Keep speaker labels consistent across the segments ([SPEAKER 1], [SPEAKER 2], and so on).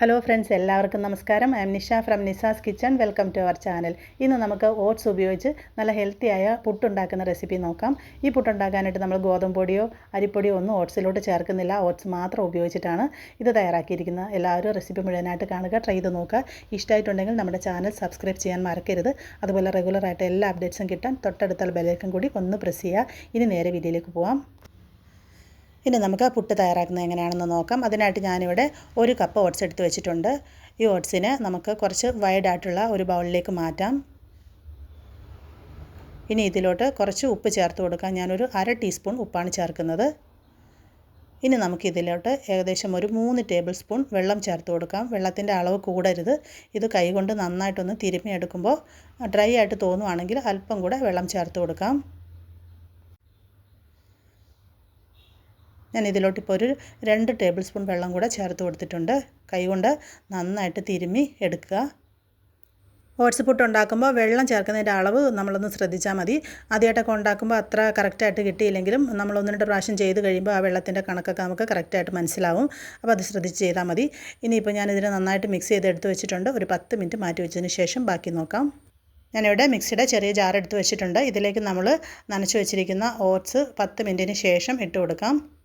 [SPEAKER 1] Hello friends എല്ലാവർക്കും നമസ്കാരം. I am Nisha from Nisa's kitchen welcome to our channel ഇന്ന് നമുക്ക് ഓട്സ് ഉപയോഗിച്ച് നല്ല ഹെൽത്തിയായ പുട്ടുണ്ടാക്കുന്ന റെസിപ്പി നോക്കാം. ഈ പുട്ടുണ്ടാക്കാനായിട്ട് നമ്മൾ ഗോതമ്പൊടിയോ അരിപ്പൊടിയോ ഒന്നും ഓട്സിലോട്ട് ചേർക്കുന്നില്ല. ഓട്സ് മാത്രം ഉപയോഗിച്ചിട്ടാണ് ഇത് തയ്യാറാക്കിയിരിക്കുന്നത് എല്ലാവരും റെസിപ്പി മുഴുവനായിട്ട് കാണുക ട്രൈ ചെയ്ത് നോക്കുക. ഇഷ്ടമായിട്ടുണ്ടെങ്കിൽ നമ്മുടെ ചാനൽ സബ്സ്ക്രൈബ് ചെയ്യാൻ മറക്കരുത്. അതുപോലെ റെഗുലറായിട്ട് എല്ലാ അപ്ഡേറ്റ്സും കിട്ടാൻ തൊട്ടടുത്തുള്ള ബെല്ലേക്കും കൂടി ഒന്ന് പ്രസ് ചെയ്യുക. ഇനി നേരെ വീഡിയോയിലേക്ക് പോവാം. ഇനി നമുക്ക് പുട്ട് തയ്യാറാക്കുന്നത് എങ്ങനെയാണെന്ന് നോക്കാം. അതിനായിട്ട് ഞാനിവിടെ ഒരു കപ്പ് ഓട്സ് എടുത്ത് വെച്ചിട്ടുണ്ട്. ഈ ഓട്സിനെ നമുക്ക് കുറച്ച് വൈഡായിട്ടുള്ള ഒരു ബൗളിലേക്ക് മാറ്റാം. ഇനി ഇതിലോട്ട് കുറച്ച് ഉപ്പ് ചേർത്ത് കൊടുക്കാം. ഞാനൊരു അര ടീസ്പൂൺ ഉപ്പാണ് ചേർക്കുന്നത്. ഇനി നമുക്കിതിലോട്ട് ഏകദേശം ഒരു മൂന്ന് ടേബിൾ സ്പൂൺ വെള്ളം ചേർത്ത് കൊടുക്കാം. വെള്ളത്തിന്റെ അളവ് കൂടരുത്. ഇത് കൈകൊണ്ട് നന്നായിട്ടൊന്ന് തിരുമ്മി എടുക്കുമ്പോൾ ഡ്രൈ ആയിട്ട് തോന്നുവാണെങ്കിൽ അല്പം കൂടെ വെള്ളം ചേർത്ത് കൊടുക്കാം. ഞാൻ ഇതിലോട്ട് ഇപ്പോൾ ഒരു രണ്ട് ടേബിൾ സ്പൂൺ വെള്ളം കൂടെ ചേർത്ത് കൊടുത്തിട്ടുണ്ട്. കൈകൊണ്ട് നന്നായിട്ട് തിരുമ്മി എടുക്കുക. ഓട്സ് പുട്ട് ഉണ്ടാക്കുമ്പോൾ വെള്ളം ചേർക്കുന്നതിന്റെ അളവ് നമ്മളൊന്ന് ശ്രദ്ധിച്ചാൽ മതി. ആദ്യമായിട്ടൊക്കെ ഉണ്ടാക്കുമ്പോൾ അത്ര കറക്റ്റായിട്ട് കിട്ടിയില്ലെങ്കിലും നമ്മൾ ഒന്ന് രണ്ട് പ്രാവശ്യം ചെയ്ത് കഴിയുമ്പോൾ ആ വെള്ളത്തിന്റെ കണക്കൊക്കെ നമുക്ക് കറക്റ്റായിട്ട് മനസ്സിലാവും. അപ്പോൾ അത് ശ്രദ്ധിച്ച് ചെയ്താൽ മതി. ഇനിയിപ്പോൾ ഞാനിതിനെ നന്നായിട്ട് മിക്സ് ചെയ്ത് എടുത്ത് വെച്ചിട്ടുണ്ട്. ഒരു പത്ത് മിനിറ്റ് മാറ്റി വെച്ചതിന് ശേഷം ബാക്കി നോക്കാം. ഞാനിവിടെ മിക്സിയുടെ ചെറിയ ജാർ എടുത്ത് വെച്ചിട്ടുണ്ട്. ഇതിലേക്ക് നമ്മൾ നനച്ച് വെച്ചിരിക്കുന്ന ഓട്സ് പത്ത് മിനിറ്റിന് ശേഷം ഇട്ട് കൊടുക്കാം.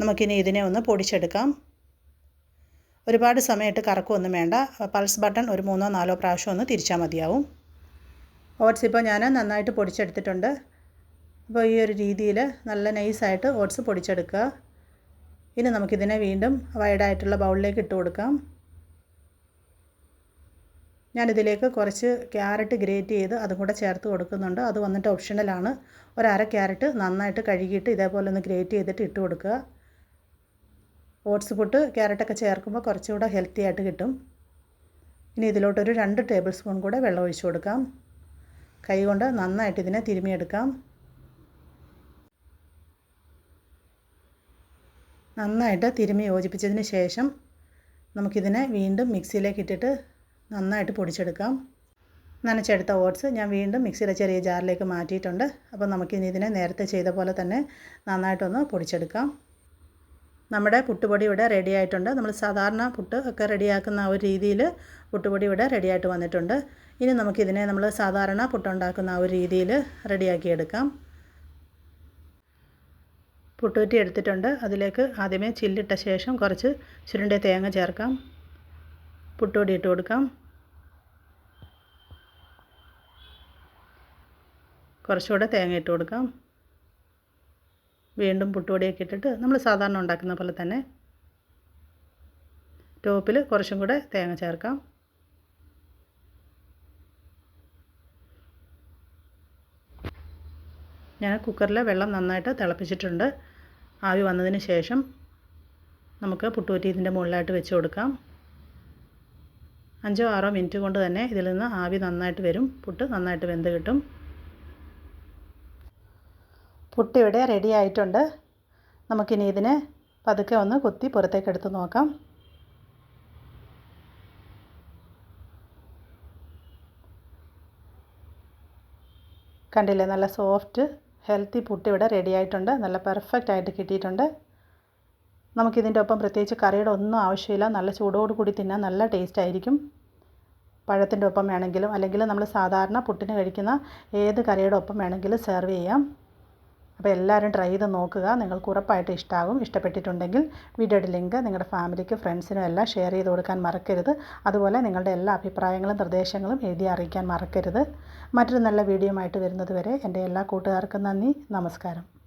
[SPEAKER 1] നമുക്കിനി ഇതിനെ ഒന്ന് പൊടിച്ചെടുക്കാം. ഒരുപാട് സമയത്ത് കറക്കുമൊന്നും വേണ്ട. പൾസ് ബട്ടൺ ഒരു മൂന്നോ നാലോ പ്രാവശ്യം ഒന്ന് തിരിച്ചാൽ മതിയാവും. ഓട്സ് ഇപ്പോൾ ഞാൻ നന്നായിട്ട് പൊടിച്ചെടുത്തിട്ടുണ്ട്. അപ്പോൾ ഈ ഒരു രീതിയിൽ നല്ല നൈസായിട്ട് ഓട്സ് പൊടിച്ചെടുക്കുക. ഇനി നമുക്കിതിനെ വീണ്ടും വൈഡായിട്ടുള്ള ബൗളിലേക്ക് ഇട്ട് കൊടുക്കാം. ഞാനിതിലേക്ക് കുറച്ച് ക്യാരറ്റ് ഗ്രേറ്റ് ചെയ്ത് അതും കൂടെ ചേർത്ത് കൊടുക്കുന്നുണ്ട്. അത് വന്നിട്ട് ഓപ്ഷണലാണ്. ഒരു അര ക്യാരറ്റ് നന്നായിട്ട് കഴുകിയിട്ട് ഇതേപോലെ ഒന്ന് ഗ്രേറ്റ് ചെയ്തിട്ട് ഇട്ട് കൊടുക്കുക. ഓട്സ് പുട്ട് ക്യാരറ്റൊക്കെ ചേർക്കുമ്പോൾ കുറച്ചുകൂടെ ഹെൽത്തി ആയിട്ട് കിട്ടും. ഇനി ഇതിലോട്ടൊരു രണ്ട് ടേബിൾ സ്പൂൺ കൂടെ വെള്ളം ഒഴിച്ചു കൊടുക്കാം. കൈ കൊണ്ട് നന്നായിട്ട് ഇതിനെ തിരുമിയെടുക്കാം നന്നായിട്ട് തിരുമി യോജിപ്പിച്ചതിന് ശേഷം നമുക്കിതിനെ വീണ്ടും മിക്സിയിലേക്ക് ഇട്ടിട്ട് നന്നായിട്ട് പൊടിച്ചെടുക്കാം. നനച്ചെടുത്ത ഓട്സ് ഞാൻ വീണ്ടും മിക്സിയുടെ ചെറിയ ജാറിലേക്ക് മാറ്റിയിട്ടുണ്ട്. അപ്പോൾ നമുക്കിനി ഇതിനെ നേരത്തെ ചെയ്ത പോലെ തന്നെ നന്നായിട്ടൊന്ന് പൊടിച്ചെടുക്കാം. നമ്മുടെ പുട്ടുപൊടി ഇവിടെ റെഡി ആയിട്ടുണ്ട്. നമ്മൾ സാധാരണ പുട്ട് ഒക്കെ റെഡിയാക്കുന്ന ആ ഒരു രീതിയിൽ പുട്ടുപൊടി ഇവിടെ റെഡിയായിട്ട് വന്നിട്ടുണ്ട്. ഇനി നമുക്കിതിനെ നമ്മൾ സാധാരണ പുട്ടുണ്ടാക്കുന്ന ആ ഒരു രീതിയിൽ റെഡിയാക്കിയെടുക്കാം എടുക്കാം. പുട്ടുകുറ്റി എടുത്തിട്ടുണ്ട്. അതിലേക്ക് ആദ്യമേ ചില്ലിട്ട ശേഷം കുറച്ച് ചുരുണ്ട തേങ്ങ ചേർക്കാം. പുട്ടുപൊടി ഇട്ട് കൊടുക്കാം. കുറച്ചുകൂടെ തേങ്ങ ഇട്ട് കൊടുക്കാം. വീണ്ടും പുട്ടുപൊടിയൊക്കെ ഇട്ടിട്ട് നമ്മൾ സാധാരണ ഉണ്ടാക്കുന്ന പോലെ തന്നെ ടോപ്പിൽ കുറച്ചും കൂടെ തേങ്ങ ചേർക്കാം. ഞാൻ കുക്കറിൽ വെള്ളം നന്നായിട്ട് തിളപ്പിച്ചിട്ടുണ്ട്. ആവി വന്നതിന് ശേഷം നമുക്ക് പുട്ടുപറ്റി ഇതിന്റെ മുകളിലായിട്ട് വെച്ച് കൊടുക്കാം. അഞ്ചോ ആറോ മിനിറ്റ് കൊണ്ട് തന്നെ ഇതിൽ നിന്ന് ആവി നന്നായിട്ട് വരും. പുട്ട് നന്നായിട്ട് വെന്ത് കിട്ടും. പുട്ട് ഇവിടെ റെഡി ആയിട്ടുണ്ട്. നമുക്കിനി ഇതിനെ പതുക്കെ ഒന്ന് കുത്തി പുറത്തേക്ക് എടുത്ത് നോക്കാം. കണ്ടില്ലേ നല്ല സോഫ്റ്റ് ഹെൽത്തി പുട്ട് ഇവിടെ റെഡി ആയിട്ടുണ്ട്. നല്ല പെർഫെക്റ്റ് ആയിട്ട് കിട്ടിയിട്ടുണ്ട്. നമുക്കിതിന്റെ ഒപ്പം പ്രത്യേകിച്ച് കറിയുടെ ഒന്നും ആവശ്യമില്ല. നല്ല ചൂടോട് കൂടി തിന്നാൻ നല്ല ടേസ്റ്റ് ആയിരിക്കും. പഴത്തിന്റെ ഒപ്പം വേണമെങ്കിലും അല്ലെങ്കിൽ നമ്മൾ സാധാരണ പുട്ടിന് കഴിക്കുന്ന ഏത് കറിയുടെ ഒപ്പം വേണമെങ്കിലും സെർവ് ചെയ്യാം. അപ്പോൾ എല്ലാവരും ട്രൈ ചെയ്ത് നോക്കുക. നിങ്ങൾക്ക് ഉറപ്പായിട്ട് ഇഷ്ടമാകും ഇഷ്ടപ്പെട്ടിട്ടുണ്ടെങ്കിൽ വീഡിയോയുടെ ലിങ്ക് നിങ്ങളുടെ ഫാമിലിക്ക് ഫ്രണ്ട്സിനും എല്ലാം ഷെയർ ചെയ്ത് കൊടുക്കാൻ മറക്കരുത്. അതുപോലെ നിങ്ങളുടെ എല്ലാ അഭിപ്രായങ്ങളും നിർദ്ദേശങ്ങളും എഴുതി അറിയിക്കാൻ മറക്കരുത്. മറ്റൊരു നല്ല വീഡിയോ ആയിട്ട് വരുന്നത് വരെ എന്റെ എല്ലാ കൂട്ടുകാർക്കും നന്ദി. നമസ്കാരം.